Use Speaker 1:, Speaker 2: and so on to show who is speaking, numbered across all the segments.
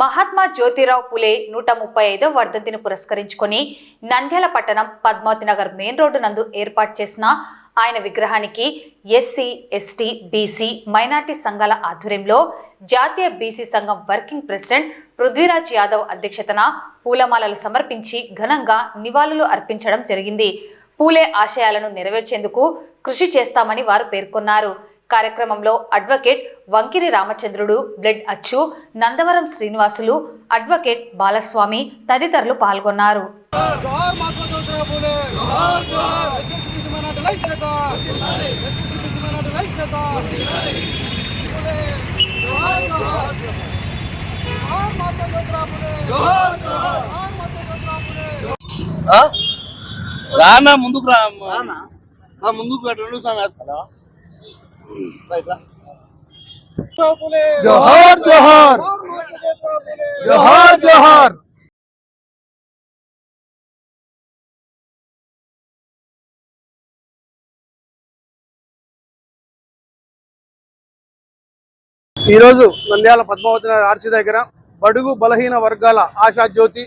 Speaker 1: మహాత్మా జ్యోతిరావు పులే నూట ముప్పై ఐదో వర్ధంతిని పురస్కరించుకొని నంద్యాల పట్టణం పద్మావతి నగర్ మెయిన్ రోడ్డు నందు ఏర్పాటు చేసిన ఆయన విగ్రహానికి ఎస్సీ ఎస్టీ బీసీ మైనార్టీ సంఘాల ఆధ్వర్యంలో జాతీయ బీసీ సంఘం వర్కింగ్ ప్రెసిడెంట్ పృథ్వీరాజ్ యాదవ్ అధ్యక్షతన పూలమాలలు సమర్పించి ఘనంగా నివాళులు అర్పించడం జరిగింది. పూలే ఆశయాలను నెరవేర్చేందుకు కృషి చేస్తామని వారు పేర్కొన్నారు. కార్యక్రమంలో అడ్వకేట్ వంకిరి రామచంద్రుడు బ్లడ్ అచ్చు నందవరం శ్రీనివాసులు అడ్వకేట్ బాలస్వామి తదితరులు పాల్గొన్నారు.
Speaker 2: రానా ముందుకు రా ముందుకు రెండు
Speaker 3: సమయాలు
Speaker 2: జోహార్ జోహార్ జోహార్ జోహార్ నంద్యాల పద్మావతి దగ్గర బడుగు బలహీన వర్గాల ఆశా జ్యోతి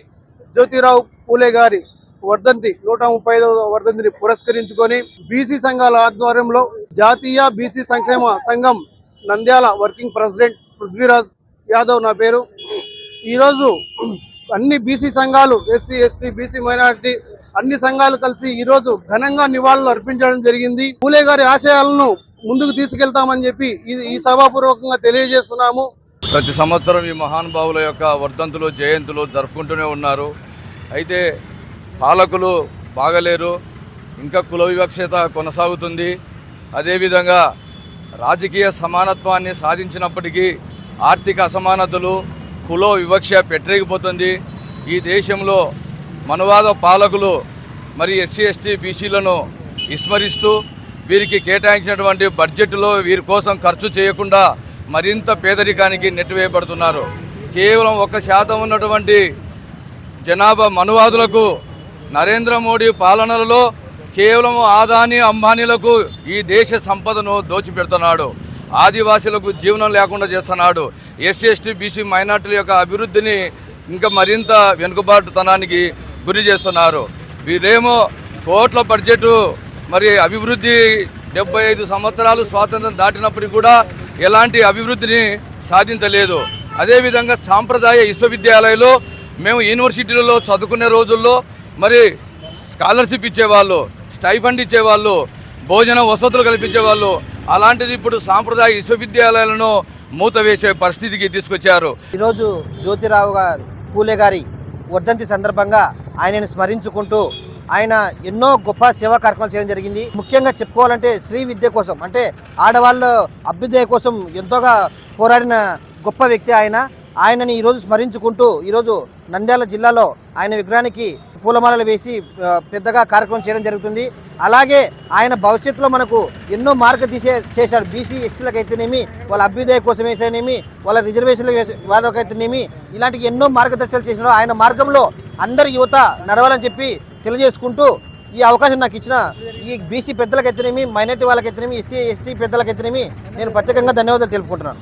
Speaker 2: జ్యోతిరావు పూలే గారి వర్ధంతి నూట ముప్పై ఐదవ వర్ధంతిని పురస్కరించుకొని బీసీ సంఘాల ఆధ్వర్యంలో జాతీయ బీసీ సంక్షేమ సంఘం నంద్యాల వర్కింగ్ ప్రెసిడెంట్ పృథ్వీరాజ్ యాదవ్ నా పేరు. ఈరోజు అన్ని బీసీ సంఘాలు ఎస్సీ ఎస్టీ బీసీ మైనారిటీ అన్ని సంఘాలు కలిసి ఈరోజు ఘనంగా నివాళులు అర్పించడం జరిగింది. పూలే గారి ఆశయాలను ముందుకు తీసుకెళ్తామని చెప్పి ఈ- ఈ సభాపూర్వకంగా తెలియజేస్తున్నాము.
Speaker 4: ప్రతి సంవత్సరం ఈ మహానుభావుల యొక్క వర్ధంతులు జయంతులు జరుపుకుంటూనే ఉన్నారు. అయితే పాలకులు బాగలేరు ఇంకా కుల వివక్షత కొనసాగుతుంది. అదేవిధంగా రాజకీయ సమానత్వాన్ని సాధించినప్పటికీ ఆర్థిక అసమానతలు కులో వివక్ష పెట్టరేగిపోతుంది ఈ దేశంలో మనువాద పాలకులు మరి ఎస్సీ ఎస్టీ బీసీలను విస్మరిస్తూ వీరికి కేటాయించినటువంటి బడ్జెట్లో వీరి కోసం ఖర్చు చేయకుండా మరింత పేదరికానికి నెట్టివేయబడుతున్నారు. కేవలం ఒక శాతం ఉన్నటువంటి జనాభా మనువాదులకు నరేంద్ర మోడీ పాలనలో కేవలం ఆదాని అంబానీలకు ఈ దేశ సంపదను దోచిపెడుతున్నాడు. ఆదివాసులకు జీవనం లేకుండా చేస్తున్నాడు. ఎస్సీ ఎస్టీ బీసీ మైనార్టీల యొక్క అభివృద్ధిని ఇంకా మరింత వెనుకబాటుతనానికి గురి చేస్తున్నారు. వీరేమో కోట్ల బడ్జెట్ మరి అభివృద్ధి డెబ్బై ఐదు సంవత్సరాలు స్వాతంత్రం దాటినప్పటికీ కూడా ఎలాంటి అభివృద్ధిని సాధించలేదు. అదేవిధంగా సాంప్రదాయ విశ్వవిద్యాలయాలు మేము యూనివర్సిటీలలో చదువుకునే రోజుల్లో మరి స్కాలర్షిప్ ఇచ్చేవాళ్ళు. స్టైఫండ్ ఇచ్చేవాళ్ళు భోజన వసతులు కల్పించేవాళ్ళు అలాంటిది ఇప్పుడు సాంప్రదాయ విశ్వవిద్యాలయాలను మూత వేసే పరిస్థితికి తీసుకొచ్చారు.
Speaker 5: ఈరోజు జ్యోతిరావు గారు పూలే గారి వర్ధంతి సందర్భంగా ఆయనను స్మరించుకుంటూ ఆయన ఎన్నో గొప్ప సేవా కార్యక్రమాలు చేయడం జరిగింది. ముఖ్యంగా చెప్పుకోవాలంటే స్త్రీ విద్య కోసం అంటే ఆడవాళ్ళ అభ్యుదయ కోసం ఎంతోగా పోరాడిన గొప్ప వ్యక్తి ఆయన. ఆయనని ఈరోజు స్మరించుకుంటూ ఈరోజు నంద్యాల జిల్లాలో ఆయన విగ్రహానికి పూలమాలలు వేసి పెద్దగా కార్యక్రమం చేయడం జరుగుతుంది. అలాగే ఆయన భవిష్యత్తులో మనకు ఎన్నో మార్గదీసే చేశాడు. బీసీ ఎస్టీలకు అయితేనేమి వాళ్ళ అభ్యుదయ కోసం వేసేనేమి వాళ్ళ రిజర్వేషన్ల వాళ్ళకైతేనేమి ఇలాంటి ఎన్నో మార్గదర్శనాలు చేసినారు. ఆయన మార్గంలో అందరు యువత నడవాలని చెప్పి తెలియజేసుకుంటూ ఈ అవకాశం నాకు ఇచ్చిన ఈ బీసీ పెద్దలకైతేనేమి మైనార్టీ వాళ్ళకైతేనేమి ఎస్సీ ఎస్టీ పెద్దలకైతేనేమి నేను ప్రత్యేకంగా ధన్యవాదాలు తెలుపుకుంటున్నాను.